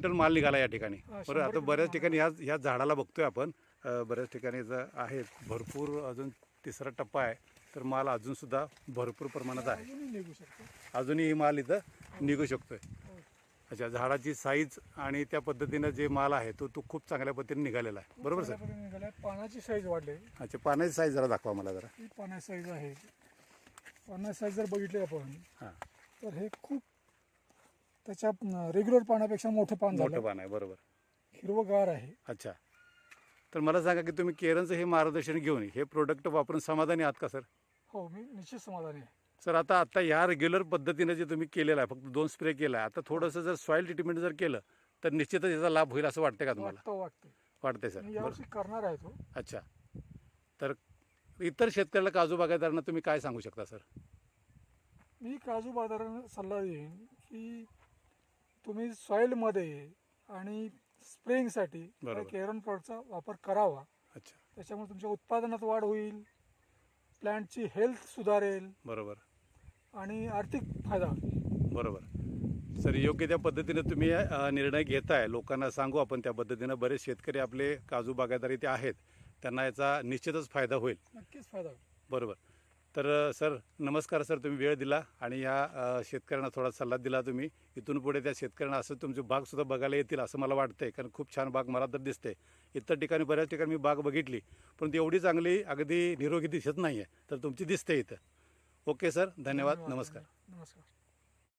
Quintal माल निघाला या ठिकाणी. बरं आता बऱ्याच ठिकाणी ह्या ह्या झाडाला बघतोय आपण. अ, बऱ्याच ठिकाणी जर आहेत भरपूर अजून तिसरा टप्पा आहे तर माल अजून सुद्धा भरपूर प्रमाणात आहे. अजूनही निघू शकतो. अजूनही माल इथं निघू शकतोय. अच्छा झाडाची साईज आणि त्या पद्धतीनं जे माल आहे तो तो खूप चांगल्या पद्धतीने निघालेला आहे. बरोबर सर? निघालाय. पानाची साईज वाढली अच्छा पाण्याची साईज जरा दाखवा मला जरा. ही पानाची साईज आहे. पानाची साईज जर बघितली आपण हां. तर हे खूप त्याच्या रेग्युलर पानापेक्षा मोठं पान मोठं झालं पान आहे बरोबर. हिरवगार आहे. अच्छा. तर मला सांगा की तुम्ही केरनचं हे मार्गदर्शन घेऊन हे प्रोडक्ट वापरून समाधानी आहात का सर? हो मी निश्चित समाधानी आहे. सर आता आता या रेग्युलर पद्धतीने जे तुम्ही केलेलं आहे फक्त दोन स्प्रे केला आहे आता थोडंसं जर सॉईल ट्रीटमेंट जर केलं तर निश्चितच याचा लाभ होईल असं वाटतं का तुम्हाला? वाटतं वाटतं वाटतंय सर. मी बरं. यावर्षी करणार आहे तो. अच्छा. तर इतर शेतकऱ्याला काजू बागायतदारांना तुम्ही काय सांगू शकता सर? मी काजू बाजारांना सल्ला देईन की तुम्ही सॉईलमध्ये आणि स्प्रेइंगसाठी बरोबर. केरन प्रॉडक्टचा वापर करावा. अच्छा. त्याच्यामुळे तुमच्या उत्पादनात वाढ होईल प्लॅन्टची हेल्थ सुधारेल बरोबर. आणि आर्थिक फायदा होईल. बरोबर. सर योग्य त्या पद्धतीने तुम्ही अ, निर्णय घेताय. लोकांना सांगू आपण त्या पद्धतीनं. बरेच शेतकरी आपले काजू बागायतदार इथे आहेत. त्यांना याचा निश्चितच फायदा होईल. नक्कीच फायदा होईल. बरोबर. तर सर नमस्कार सर तुम्ही वेळ दिला आणि या शेतकऱ्यांना थोडा सल्ला दिला तुम्ही. इथून पुढे त्या शेतकऱ्यांना असं तुमची बागसुद्धा बघायला येतील असं मला वाटतंय. कारण खूप छान बाग मला तर दिसते इतर ठिकाणी बऱ्याच ठिकाणी मी बाग बघितली. पण ती एवढी चांगली अगदी निरोगी दिसत नाही आहे तर तुमची दिसते इथं. Okay sir. धन्यवाद. नमस्कार. नमस्कार.